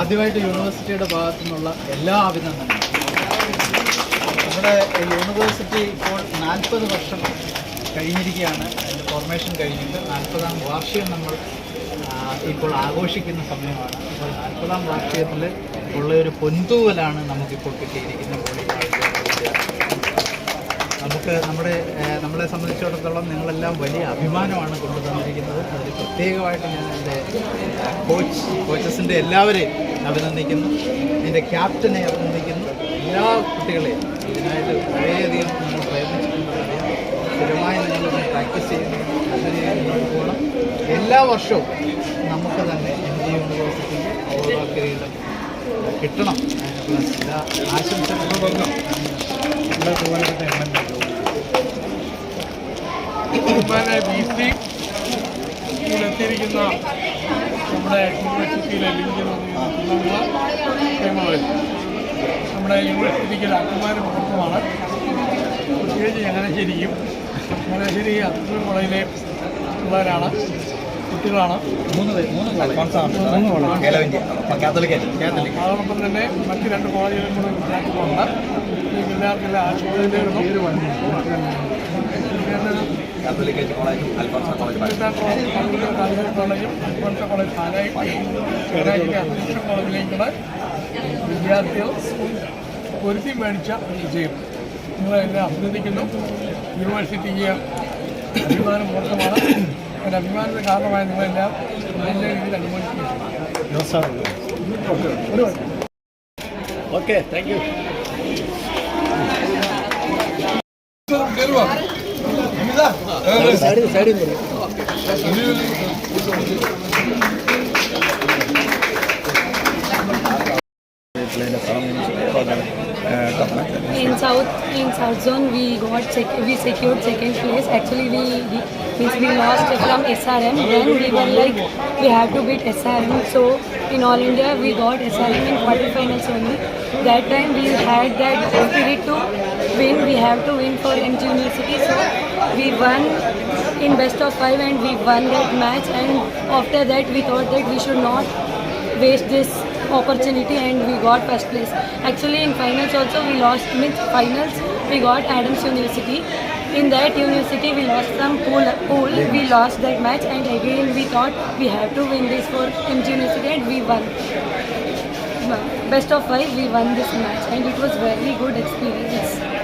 ആദ്യമായിട്ട് യൂണിവേഴ്സിറ്റിയുടെ ഭാഗത്തു നിന്നുള്ള എല്ലാ അഭിനന്ദനങ്ങളും. നമ്മുടെ യൂണിവേഴ്സിറ്റി ഇപ്പോൾ നാൽപ്പത് വർഷം കഴിഞ്ഞിരിക്കുകയാണ്. അതിന്റെ ഫോർമേഷൻ കഴിഞ്ഞിട്ട് നാൽപ്പതാം വാർഷികം നമ്മൾ ഇപ്പോൾ ആഘോഷിക്കുന്ന സമയമാണ്. അപ്പോൾ നാൽപ്പതാം വാർഷികത്തിൽ ഉള്ള ഒരു പൊന്തൂവലാണ് നമുക്കിപ്പോൾ കിട്ടിയിരിക്കുന്ന കോളേജ് നമുക്ക് നമ്മുടെ നമ്മളെ സംബന്ധിച്ചിടത്തോളം നിങ്ങളെല്ലാം വലിയ അഭിമാനമാണ് കൊണ്ടുതന്നിരിക്കുന്നത്. അതിൽ പ്രത്യേകമായിട്ട് ഞാൻ എന്റെ കോച്ച് കോച്ചസിന്റെ എല്ലാവരെയും അഭിനന്ദിക്കുന്നു. എന്റെ ക്യാപ്റ്റനെ അഭിനന്ദിക്കുന്നു. എല്ലാ കുട്ടികളെയും ഇതിനായിട്ട് വളരെയധികം നിങ്ങൾ പ്രയത്നിച്ചിട്ടുണ്ടെന്നറിയാം. സ്ഥിരമായി നിങ്ങൾ പ്രാക്ടീസ് ചെയ്യുന്നു മുന്നോട്ട് പോകണം. എല്ലാ വർഷവും നമുക്ക് തന്നെ എം ജി യൂണിവേഴ്സിറ്റിക്ക് ഓരോ കിരീടം കിട്ടണം. അതിനുള്ള എല്ലാ ആശംസകളും ബഹുമാനായ ബി സി. എത്തിയിരിക്കുന്ന നമ്മുടെ യൂണിവേഴ്സിറ്റിയിലെ ക്ഷേമവൻ നമ്മുടെ യൂണിവേഴ്സിറ്റിക്ക് അഭിമാന മുഹൂർത്തമാണ് പ്രത്യേകിച്ച് ചങ്ങനാശ്ശേരിക്കും ചങ്ങനാശ്ശേരി അത്തൂർ കോളേജിലെ പിള്ളേരാണ്. കുട്ടികളാണ്. മൂന്ന് മൂന്ന് അതോടൊപ്പം തന്നെ മറ്റ് രണ്ട് കോളേജുകളും കൂടെ വിദ്യാർത്ഥികളുണ്ട്. ഈ വിദ്യാർത്ഥികളെ ആശുപത്രിയിലും കോളേജും അൽഫോൺസ കോളേജ് പാലായി അഡ്മിഷൻ കോളേജിലേക്കുള്ള വിദ്യാർത്ഥികൾ പൊരുത്തി മേടിച്ച ഒരു വിജയം നിങ്ങളെന്നെ അഭിനന്ദിക്കുന്നു യൂണിവേഴ്സിറ്റിക്ക് അഭിമാനം മുഹൂർത്തമാണ് എന്റെ അഭിമാനത്തിന് കാരണമായി നിങ്ങളെല്ലാം നല്ല രീതിയിൽ അനുമോദിക്കുന്നു okay thank you In South in South Zone, we got sec- we secured second place. Actually, we, we means we lost from SRM. Then we were like we have to beat SRM. So in All India, we got SRM in quarterfinals only. That time we had that spirit to have to win for MG University. So we won in best of five and we won that match. And after that, we thought that we should not waste this opportunity and we got first place. Actually in finals also we lost means finals we got Adams University. In that university we lost some pool pool we lost that match and again we thought we have to win this for MG University and we won. Best of five we won this match and it was very good experience.